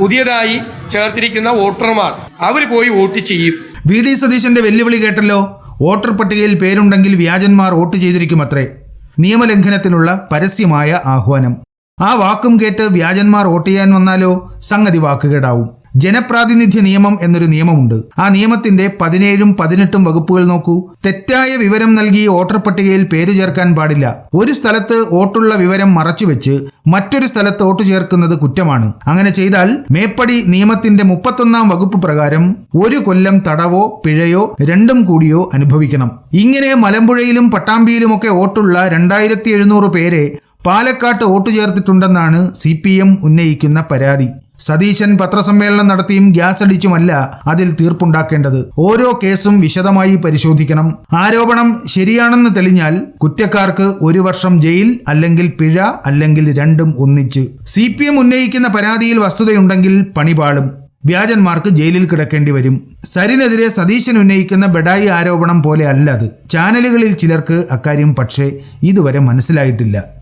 പുതിയതായി ചേർത്തിരിക്കുന്ന വോട്ടർമാർ അവർ പോയി വോട്ട് ചെയ്യും. വി ഡി സതീശന്റെ വെല്ലുവിളി കേട്ടല്ലോ? വോട്ടർ പട്ടികയിൽ പേരുണ്ടെങ്കിൽ വ്യാജന്മാർ വോട്ട് ചെയ്തിരിക്കും അത്രേ നിയമലംഘനത്തിനുള്ള പരസ്യമായ ആഹ്വാനം. ആ വാക്കും കേട്ട് വ്യാജന്മാർ വോട്ട് ചെയ്യാൻ വന്നാലോ? സംഗതി വാക്കുകേടാവും. ജനപ്രാതിനിധ്യ നിയമം എന്നൊരു നിയമമുണ്ട്. ആ നിയമത്തിന്റെ പതിനേഴും പതിനെട്ടും വകുപ്പുകൾ നോക്കൂ. തെറ്റായ വിവരം നൽകി വോട്ടർ പട്ടികയിൽ പേര് ചേർക്കാൻ പാടില്ല. ഒരു സ്ഥലത്ത് വോട്ടുള്ള വിവരം മറച്ചുവെച്ച് മറ്റൊരു സ്ഥലത്ത് വോട്ട് ചേർക്കുന്നത് കുറ്റമാണ്. അങ്ങനെ ചെയ്താൽ മേപ്പടി നിയമത്തിന്റെ മുപ്പത്തൊന്നാം വകുപ്പ് പ്രകാരം ഒരു കൊല്ലം തടവോ പിഴയോ രണ്ടും കൂടിയോ അനുഭവിക്കണം. ഇങ്ങനെ മലമ്പുഴയിലും പട്ടാമ്പിയിലുമൊക്കെ വോട്ടുള്ള രണ്ടായിരത്തി എഴുന്നൂറ് പേരെ പാലക്കാട്ട് വോട്ട് ചേർത്തിട്ടുണ്ടെന്നാണ് സി ഉന്നയിക്കുന്ന പരാതി. സതീശൻ പത്രസമ്മേളനം നടത്തിയും ഗ്യാസ് അടിച്ചുമല്ല അതിൽ തീർപ്പുണ്ടാക്കേണ്ടത്. ഓരോ കേസും വിശദമായി പരിശോധിക്കണം. ആരോപണം ശരിയാണെന്ന് തെളിഞ്ഞാൽ കുറ്റക്കാർക്ക് ഒരു വർഷം ജയിൽ അല്ലെങ്കിൽ പിഴ അല്ലെങ്കിൽ രണ്ടും ഒന്നിച്ച്. സി പി എം ഉന്നയിക്കുന്ന പരാതിയിൽ വസ്തുതയുണ്ടെങ്കിൽ പണിപാളും വ്യാജന്മാർക്ക് ജയിലിൽ കിടക്കേണ്ടി വരും. സരിനെതിരെ സതീശൻ ഉന്നയിക്കുന്ന ബഡായി ആരോപണം പോലെ അല്ല അത്. ചാനലുകളിൽ ചിലർക്ക് അക്കാര്യം പക്ഷേ ഇതുവരെ മനസ്സിലായിട്ടില്ല.